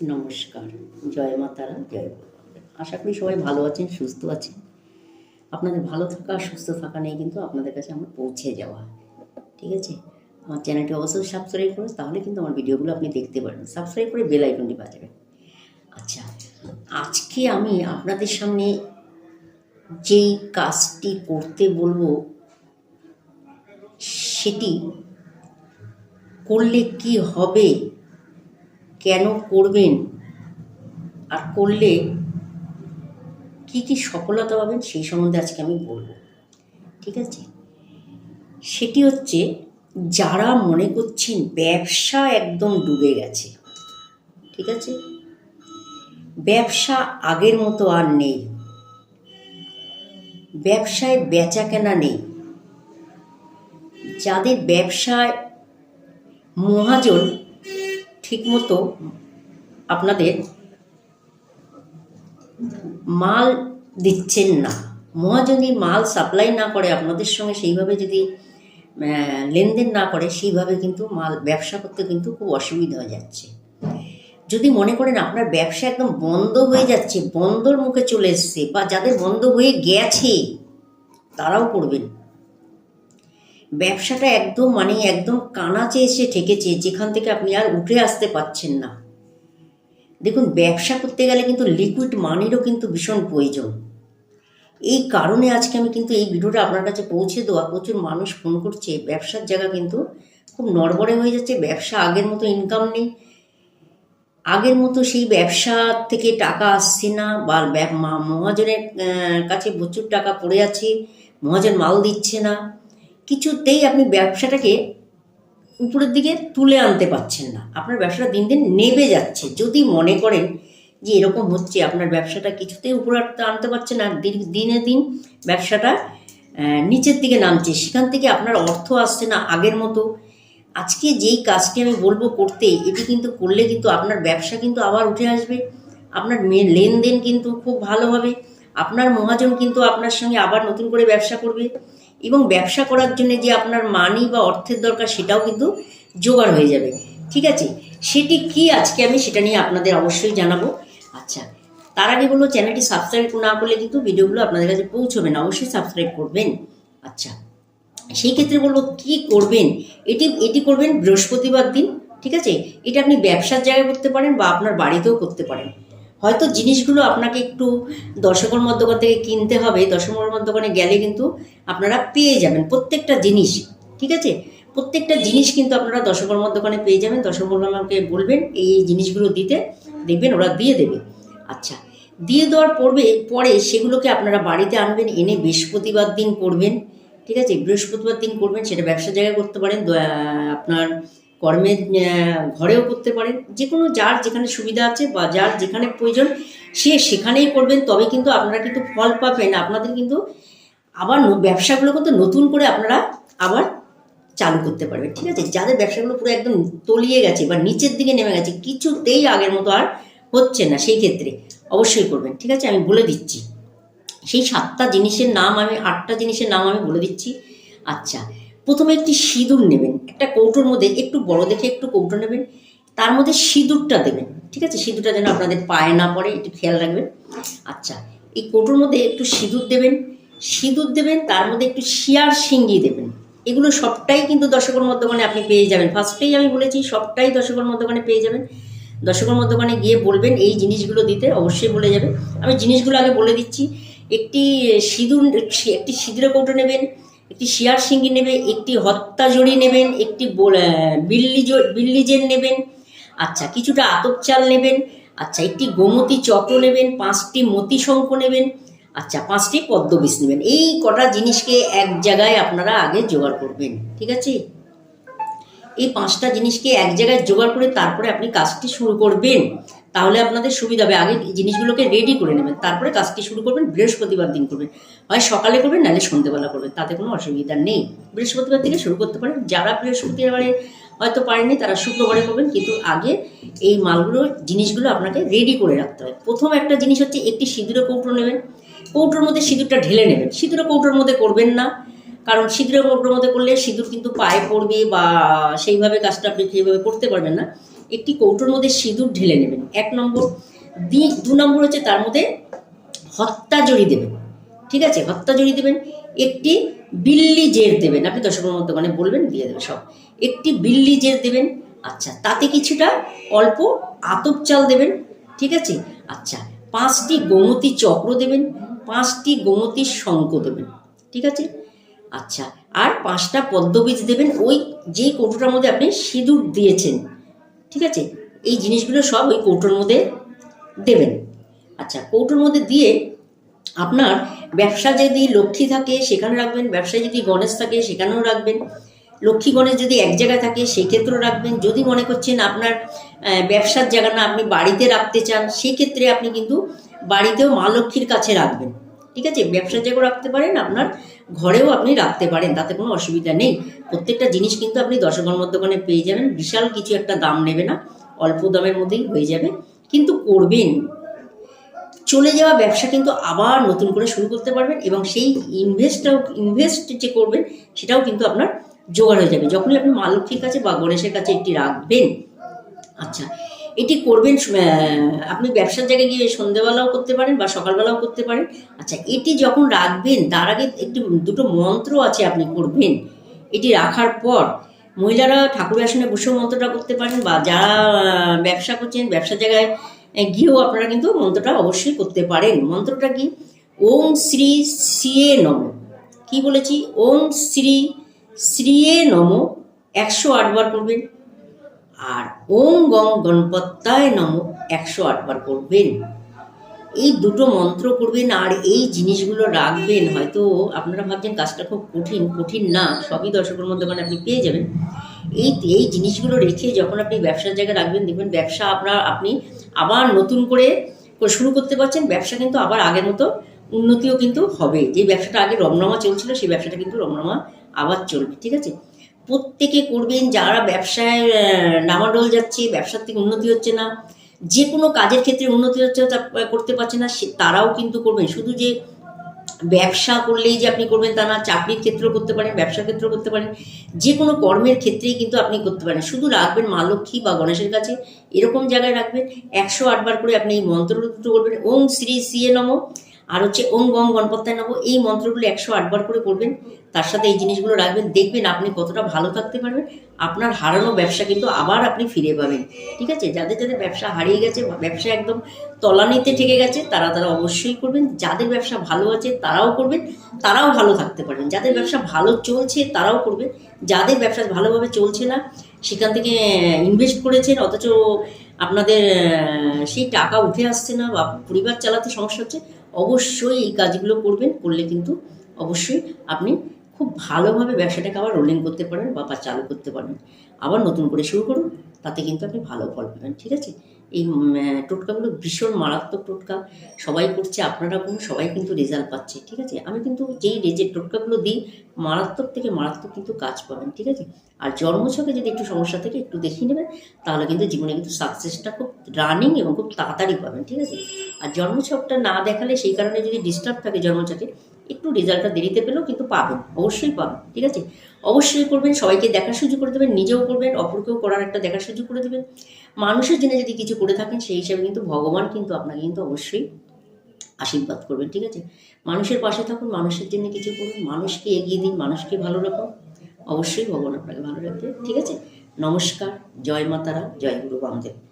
নমস্কার, জয় মা তারা, জয় আশা করি সবাই ভালো আছেন, সুস্থ আছেন। আপনাদের ভালো থাকা, সুস্থ থাকা নিয়ে কিন্তু আপনাদের কাছে আমার পৌঁছে যাওয়া। ঠিক আছে? আমার চ্যানেলটি অবশ্যই সাবস্ক্রাইব করুন তাহলে কিন্তু আমার ভিডিওগুলো আপনি দেখতে পারবেন। সাবস্ক্রাইব করে বেল আইকনটি বাজাবেন। আচ্ছা আজকে আমি আপনাদের সামনে যেই কাজটি করতে বলব, সেটি করলে কি হবে? কেন করবেন? আর করলে কি কি সফলতা পাবেন সেই সম্বন্ধে আজকে আমি বলব। ঠিক আছে? সেটি হচ্ছে, যারা মনে করছেন ব্যবসা একদম ডুবে গেছে, ঠিক আছে? ব্যবসা আগের মতো আর নেই। ব্যবসায় বেচা কেনা নেই। যাদের ব্যবসায় মহাজন ঠিকমতো আপনাদের মাল দিচ্ছেন না। মহাজন যদি মাল সাপ্লাই না করে আপনাদের সঙ্গে সেইভাবে যদি লেনদেন না করে, সেইভাবে কিন্তু মাল ব্যবসা করতে কিন্তু খুব অসুবিধা হয়ে যাচ্ছে। যদি মনে করেন আপনার ব্যবসা একদম বন্ধ হয়ে যাচ্ছে, বন্ধর মুখে চলে এসছে বা যাদের বন্ধ হয়ে গেছে, তারাও করবেন ব্যবসাটা একদম মানে একদম কানাচে এসে ঠেকেছে, যেখান থেকে আপনি আর উঠে আসতে পারছেন না। দেখুন, ব্যবসা করতে গেলে কিন্তু লিকুইড মানিরও কিন্তু ভীষণ প্রয়োজন। এই কারণে আজকে আমি কিন্তু এই ভিডিওটা আপনার কাছে পৌঁছে দেওয়া। প্রচুর মানুষ ফোন করছে, ব্যবসার জায়গা কিন্তু খুব নড়বড়ে হয়ে যাচ্ছে, ব্যবসা আগের মতো ইনকাম নেই। আগের মতো সেই ব্যবসা থেকে টাকা আসছে না, বা মহাজনের কাছে প্রচুর টাকা পড়ে আছে, মহাজন মাল দিচ্ছে না। কিছুতেই আপনি ব্যবসাটাকে উপরের দিকে তুলে আনতে পারছেন না। আপনার ব্যবসাটা দিন দিন নেবে যাচ্ছে। যদি মনে করেন যে এরকম হচ্ছে, আপনার ব্যবসাটা কিছুতেই উপরে আনতে- পারছেন না, দিন- দিনে ব্যবসাটা নিচের দিকে নামছে, সেখান থেকে আপনার অর্থ আসছে না আগের মতো। আজকে যেই কাজটি আমি বলব করতে, এটি কিন্তু করলে কিন্তু আপনার ব্যবসা কিন্তু আবার উঠে আসবে। আপনার লেনদেন কিন্তু খুব ভালো হবে। আপনার মহাজন কিন্তু আপনার সঙ্গে আবার নতুন করে ব্যবসা করবে। এবং ব্যবসা করার জন্য যে আপনার মানি বা অর্থের দরকার সেটাও কিন্তু জোগাড় হয়ে যাবে। ঠিক আছে? সেটি কি আজকে আমি সেটা নিয়ে আপনাদের অবশ্যই জানাব। আচ্ছা তার আগে বলব, চ্যানেলটি সাবস্ক্রাইব না করলে কিন্তু ভিডিওগুলো আপনাদের কাছে পৌঁছবে না, অবশ্যই সাবস্ক্রাইব করবেন। আচ্ছা সেই ক্ষেত্রে বলব, কি করবেন? এটি এটি করবেন বৃহস্পতিবার দিন, ঠিক আছে? এটা আপনি ব্যবসার জায়গায় করতে পারেন বা আপনার বাড়িতেও করতে পারেন। হয়তো জিনিসগুলো আপনাকে একটু দর্শকর দোকান থেকে কিনতে হবে দশকর্ম দোকানে গেলে কিন্তু আপনারা পেয়ে যাবেন প্রত্যেকটা জিনিস, ঠিক আছে? প্রত্যেকটা জিনিস কিন্তু আপনারা দশকর্ম দোকানে পেয়ে যাবেন দশকর্মাকে বলবেন, এই জিনিসগুলো দিতে দেখবেন, ওরা দিয়ে দেবে। আচ্ছা দিয়ে দেওয়ার পড়বে পরে সেগুলোকে আপনারা বাড়িতে আনবেন, এনে বৃহস্পতিবার দিন করবেন, ঠিক আছে? বৃহস্পতিবার দিন করবেন, সেটা ব্যবসার জায়গায় করতে পারেন আপনার কর্মের আহ, ঘরেও করতে পারেন যে কোনো যার যেখানে সুবিধা আছে বা যার যেখানে প্রয়োজন সে সেখানেই করবেন। তবে কিন্তু আপনারা কিন্তু ফল পাবেন। আপনাদের কিন্তু আবার ব্যবসাগুলো কিন্তু নতুন করে আপনারা আবার চালু করতে পারবেন। ঠিক আছে? যাদের ব্যবসাগুলো পুরো একদম তলিয়ে গেছে বা নিচের দিকে নেমে গেছে কিছুতেই আগের মতো আর হচ্ছে না। সেই ক্ষেত্রে অবশ্যই করবেন। ঠিক আছে? আমি বলে দিচ্ছি। সেই সাতটা জিনিসের নাম আমি আটটা জিনিসের নাম আমি বলে দিচ্ছি। আচ্ছা। প্রথমে একটি সিঁদুর নেবেন, একটা কৌটোর মধ্যে একটু বড় দেখে একটু কৌটো নেবেন, তার মধ্যে সিঁদুরটা দেবেন, ঠিক আছে? সিঁদুরটা যেন আপনাদের পায়ে না পড়ে, একটু খেয়াল রাখবেন। আচ্ছা এই কৌটোর মধ্যে একটু সিঁদুর দেবেন সিঁদুর দেবেন, তার মধ্যে একটু শিয়ার শিঙ্গি দেবেন। এগুলো সবটাই কিন্তু দশকর্ম দোকানে আপনি পেয়ে যাবেন। ফার্স্টেই আমি বলেছি, সবটাই দশকর্ম দোকানে পেয়ে যাবেন। দশকর্ম দোকানে গিয়ে বলবেন এই জিনিসগুলো দিতে, অবশ্যই বলে যাবে আমি জিনিসগুলো আগে বলে দিচ্ছি, একটি সিঁদুর, একটি সিঁদুরে কৌটো নেবেন একটি শিয়ার শিঙ্গি নেবে, একটি হত্যা জড়ি নেবেন, একটি বোল- বিল্লি বিল্লি জেল নেবেন। আচ্ছা কিছুটা আতপ চাল নেবেন আচ্ছা একটি গোমতী চক্র নেবেন, পাঁচটি মতি শঙ্খ নেবেন আচ্ছা পাঁচটি পদ্মবিষ নেবেন। এই কটা জিনিসকে এক জায়গায় আপনারা আগে জোগাড় করবেন, ঠিক আছে? এই পাঁচটা জিনিসকে এক জায়গায় জোগাড় করে তারপরে আপনি কাজটি শুরু করবেন। তাহলে আপনাদের সুবিধা হবে। আগে জিনিসগুলোকে রেডি করে নেবেন। তারপরে কাজটি শুরু করবেন, বৃহস্পতিবার দিন করবেন। হয় সকালে করবেন, নাহলে সন্ধ্যেবেলা করবেন। তাতে কোনো অসুবিধা নেই। বৃহস্পতিবার থেকে শুরু করতে পারেন। যারা বৃহস্পতিবারে হয়তো পারেনি তারা শুক্রবারে করবেন। কিন্তু আগে এই মালগুলো, জিনিসগুলো আপনাকে রেডি করে রাখতে হয় প্রথম একটা জিনিস হচ্ছে একটি সিঁদুরে কৌটো নেবেন। কৌটোর মধ্যে সিঁদুরটা ঢেলে নেবেন। সিঁদুরে কৌটোর মধ্যে করবেন না। কারণ সিঁদুরের মধ্যে করলে সিঁদুর কিন্তু পায়ে পড়বে বা সেইভাবে কাজটা আপনি সেইভাবে করতে পারবেন না। একটি কৌটোর মধ্যে সিঁদুর ঢেলে নেবেন। এক নম্বর দি, দু নম্বর হচ্ছে তার মধ্যে হত্যা জড়ি দেবেন। ঠিক আছে? হত্যা জড়ি দেবেন। একটি বিল্লি জের দেবেন। আপনি দর্শকের মধ্যে মানে বলবেন, দিয়ে দেবে সব। একটি বিল্লি জের দেবেন। আচ্ছা তাতে কিছুটা অল্প আতপ চাল দেবেন। ঠিক আছে? আচ্ছা পাঁচটি গোমতী চক্র দেবেন। পাঁচটি গোমতী শঙ্খ দেবেন। ঠিক আছে? আচ্ছা আর পাঁচটা পদ্মবীজ দেবেন, ওই যে কৌটোটার মধ্যে আপনি সিঁদুর দিয়েছেন, ঠিক আছে? এই জিনিসগুলো সব ওই কৌটোর মধ্যে দেবেন। আচ্ছা কৌটোর মধ্যে দিয়ে আপনার ব্যবসা যদি লক্ষ্মী থাকে, সেখানে রাখবেন, ব্যবসায় যদি গণেশ থাকে, সেখানেও রাখবেন। লক্ষ্মী গণেশ যদি এক জায়গায় থাকে, সেক্ষেত্রেও রাখবেন। যদি মনে করছেন আপনার ব্যবসার জায়গা না, আপনি বাড়িতে রাখতে চান, সেক্ষেত্রে আপনি কিন্তু বাড়িতেও মা লক্ষ্মীর কাছে রাখবেন। ঠিক আছে ব্যবসার জায়গাও রাখতে পারেন, আপনার ঘরেও আপনি রাখতে পারেন, তাতে কোনো অসুবিধা নেই। প্রত্যেকটা জিনিস কিন্তু আপনি দশগণ দোকানে পেয়ে যাবেন। বিশাল কিছু একটা দাম নেবে না, অল্প দামের মধ্যেই হয়ে যাবে। কিন্তু করবেন। চলে যাওয়া ব্যবসা কিন্তু আবার নতুন করে শুরু করতে পারবেন এবং সেই ইনভেস্টটাও ইনভেস্ট যে করবেন, সেটাও কিন্তু আপনার জোগাড় হয়ে যাবে। যখনই আপনি মা লক্ষ্মীর কাছে বা গণেশের কাছে একটি রাখবেন আচ্ছা এটি করবেন আপনি ব্যবসার জায়গায় গিয়ে সন্ধেবেলাও করতে পারেন বা সকালবেলাও করতে পারেন। আচ্ছা এটি যখন রাখবেন, তার আগে একটি, দুটো মন্ত্র আছে আপনি করবেন। এটি রাখার পর মহিলারা ঠাকুরের আসনে বসেও মন্ত্রটা করতে পারেন বা যারা ব্যবসা করছেন, ব্যবসার জায়গায় গিয়েও আপনারা কিন্তু মন্ত্রটা অবশ্যই করতে পারেন। মন্ত্রটা কি? ওম শ্রী সিয়ে নম। কি বলেছি? ওম শ্রী শ্রীয়ে নম। একশো আটবার করবেন। আর ওম গং গণপত্যায় নম একশো আটবার করবেন এই দুটো মন্ত্র করবেন আর এই জিনিসগুলো রাখবেন, হয়তো আপনারা ভাবছেন কাজটা খুব কঠিন কঠিন না, সবই দর্শকের মধ্যে মানে আপনি পেয়ে যাবেন। এই এই জিনিসগুলো রেখে যখন আপনি ব্যবসার জায়গায় রাখবেন, দেখবেন ব্যবসা আপনার, আপনি আবার নতুন করে শুরু করতে পারছেন, ব্যবসা কিন্তু আবার আগের মতো উন্নতিও কিন্তু হবে। যে ব্যবসাটা আগে রমনামা চলছিল, সেই ব্যবসাটা কিন্তু রমনামা আবার চলবে, ঠিক আছে? প্রত্যেকে করবেন, যারা ব্যবসায় নামাডোল যাচ্ছে, ব্যবসার থেকে উন্নতি হচ্ছে না যে কোনো কাজের ক্ষেত্রে উন্নতি হচ্ছে করতে পারছে না, সে, তারাও কিন্তু করবেন। শুধু যে ব্যবসা করলেই যে আপনি করবেন তা না, চাকরির ক্ষেত্রেও করতে পারেন, ব্যবসার ক্ষেত্রেও করতে পারেন যে কোনো কর্মের ক্ষেত্রেই কিন্তু আপনি করতে পারেন। শুধু রাখবেন মা লক্ষ্মী বা গণেশের কাছে, এরকম জায়গায় রাখবেন, একশো আটবার করে আপনি এই মন্ত্র দুটো করবেন। ওম শ্রী সিয়ে নম। আর হচ্ছে ওম গম গণপত্যায় নব এই মন্ত্রগুলো একশো আটবার করে করবেন তার সাথে এই জিনিসগুলো রাখবেন, দেখবেন আপনি কতটা ভালো থাকতে পারবেন। আপনার হারানো ব্যবসা কিন্তু আবার আপনি ফিরে পাবেন। ঠিক আছে? যাদের যাদের ব্যবসা হারিয়ে গেছে, ব্যবসা একদম তলানিতে ঠেকে গেছে, তারা তারা অবশ্যই করবেন। যাদের ব্যবসা ভালো আছে, তারাও করবেন। তারাও ভালো থাকতে পারবেন। যাদের ব্যবসা ভালো চলছে, তারাও করবেন। যাদের ব্যবসা ভালোভাবে চলছে না, সেখান থেকে ইনভেস্ট করেছেন, অথচ আপনাদের সেই টাকা উঠে আসছে না বা পরিবার চালাতে সমস্যা হচ্ছে অবশ্যই এই কাজগুলো করবেন, করলে কিন্তু অবশ্যই আপনি খুব ভালোভাবে ব্যবসাটাকে আবার রোলিং করতে পারেন বা চালু করতে পারেন। আবার নতুন করে শুরু করুন, তাতে কিন্তু আপনি ভালো ফল পাবেন, ঠিক আছে? এই টোটকাগুলো ভীষণ মারাত্মক টোটকা। সবাই করছে, আপনারা করুন, সবাই কিন্তু রেজাল্ট পাচ্ছে, ঠিক আছে? আমি কিন্তু যেই রেজের টোটকাগুলো দিই, মারাত্মক থেকে মারাত্মক কিন্তু কাজ পাবেন, ঠিক আছে? আর জন্মছকে যদি একটু সমস্যা থেকে, একটু দেখিয়ে নেবেন, তাহলে কিন্তু জীবনে কিন্তু সাকসেসটা খুব রানিং এবং খুব তাড়াতাড়ি পাবেন, ঠিক আছে? আর জন্মছকটা না দেখালে সেই কারণে যদি ডিস্টার্ব থাকে জন্মছকে, একটু রেজাল্টটা দেরিতে পেলেও কিন্তু পাবেন, অবশ্যই পাবেন, ঠিক আছে? অবশ্যই করবেন, সবাইকে দেখার সুযোগ করে দেবেন, নিজেও করবেন, অপরকেও করার একটা দেখার সুযোগ করে দেবেন। মানুষের জন্য যদি কিছু করে থাকেন, সেই হিসাবে কিন্তু ভগবান কিন্তু আপনাকে কিন্তু অবশ্যই আশীর্বাদ করবেন, ঠিক আছে? মানুষের পাশে থাকুন, মানুষের জন্য কিছু করুন, মানুষকে এগিয়ে দিন, মানুষকে ভালো রাখুন। অবশ্যই ভগবান আপনাকে ভালো রাখবে, ঠিক আছে? নমস্কার, জয় মাতারা, জয় গুরু বামদেব।